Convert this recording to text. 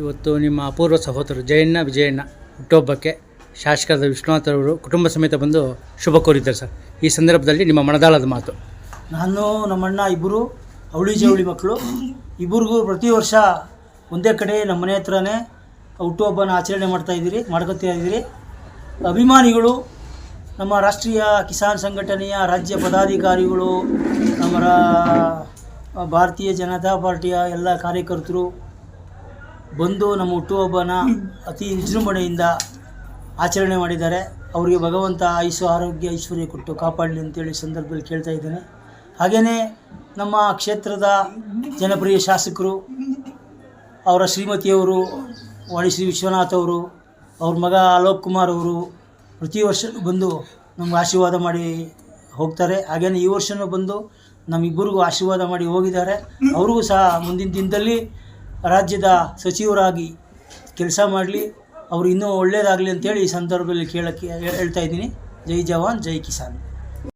ಇವತ್ತು ನಿಮ್ಮ ಅಪೂರ್ವ ಸಹೋದರರು ಜಯಣ್ಣ, ವಿಜಯಣ್ಣ ಹುಟ್ಟುಹಬ್ಬಕ್ಕೆ ಶಾಸಕರಾದ ವಿಶ್ವನಾಥ್ ಅವರು ಕುಟುಂಬ ಸಮೇತ ಬಂದು ಶುಭ ಕೋರಿದ್ದಾರೆ ಸರ್. ಈ ಸಂದರ್ಭದಲ್ಲಿ ನಿಮ್ಮ ಮನದಾಳದ ಮಾತು. ನಾನು, ನಮ್ಮಣ್ಣ ಇಬ್ಬರು, ಅವಳಿ ಜವಳಿ ಮಕ್ಕಳು. ಇಬ್ಬರಿಗೂ ಪ್ರತಿ ವರ್ಷ ಒಂದೇ ಕಡೆ ನಮ್ಮ ಮನೆ ಹತ್ರನೇ ಹುಟ್ಟುಹಬ್ಬನ ಆಚರಣೆ ಮಾಡ್ತಾ ಇದ್ದೀರಿ ಮಾಡ್ಕೊತಾ ಇದ್ದೀರಿ. ಅಭಿಮಾನಿಗಳು, ನಮ್ಮ ರಾಷ್ಟ್ರೀಯ ಕಿಸಾನ್ ಸಂಘಟನೆಯ ರಾಜ್ಯ ಪದಾಧಿಕಾರಿಗಳು, ನಮ್ಮ ಭಾರತೀಯ ಜನತಾ ಪಾರ್ಟಿಯ ಎಲ್ಲ ಕಾರ್ಯಕರ್ತರು ಬಂದು ನಮ್ಮ ಹುಟ್ಟುಹಬ್ಬನ ಅತಿ ವಿಜೃಂಭಣೆಯಿಂದ ಆಚರಣೆ ಮಾಡಿದ್ದಾರೆ. ಅವರಿಗೆ ಭಗವಂತ ಆಯುಸ್ಸು ಆರೋಗ್ಯ ಐಶ್ವರ್ಯ ಕೊಟ್ಟು ಕಾಪಾಡಲಿ ಅಂತೇಳಿ ಸಂದರ್ಭದಲ್ಲಿ ಕೇಳ್ತಾ ಇದ್ದೇನೆ. ಹಾಗೆಯೇ ನಮ್ಮ ಕ್ಷೇತ್ರದ ಜನಪ್ರಿಯ ಶಾಸಕರು, ಅವರ ಶ್ರೀಮತಿಯವರು, ವಾಣಿ ಶ್ರೀ ವಿಶ್ವನಾಥ್ ಅವರು, ಅವ್ರ ಮಗ ಅಲೋಕ್ ಕುಮಾರ್ ಅವರು ಪ್ರತಿ ವರ್ಷ ಬಂದು ನಮ್ಗೆ ಆಶೀರ್ವಾದ ಮಾಡಿ ಹೋಗ್ತಾರೆ. ಹಾಗೆಯೇ ಈ ವರ್ಷವೂ ಬಂದು ನಮ್ಮಿಬ್ಬರಿಗೂ ಆಶೀರ್ವಾದ ಮಾಡಿ ಹೋಗಿದ್ದಾರೆ. ಅವ್ರಿಗೂ ಸಹ ಮುಂದಿನ ದಿನದಲ್ಲಿ ರಾಜ್ಯದ ಸಚಿವರಾಗಿ ಕೆಲಸ ಮಾಡಲಿ, ಅವರು ಇನ್ನೂ ಒಳ್ಳೆಯದಾಗಲಿ ಅಂತೇಳಿ ಈ ಸಂದರ್ಭದಲ್ಲಿ ಕೇಳೋಕ್ಕೆ ಹೇಳ್ತಾ ಇದ್ದೀನಿ. ಜೈ ಜವಾನ್, ಜೈ ಕಿಸಾನ್.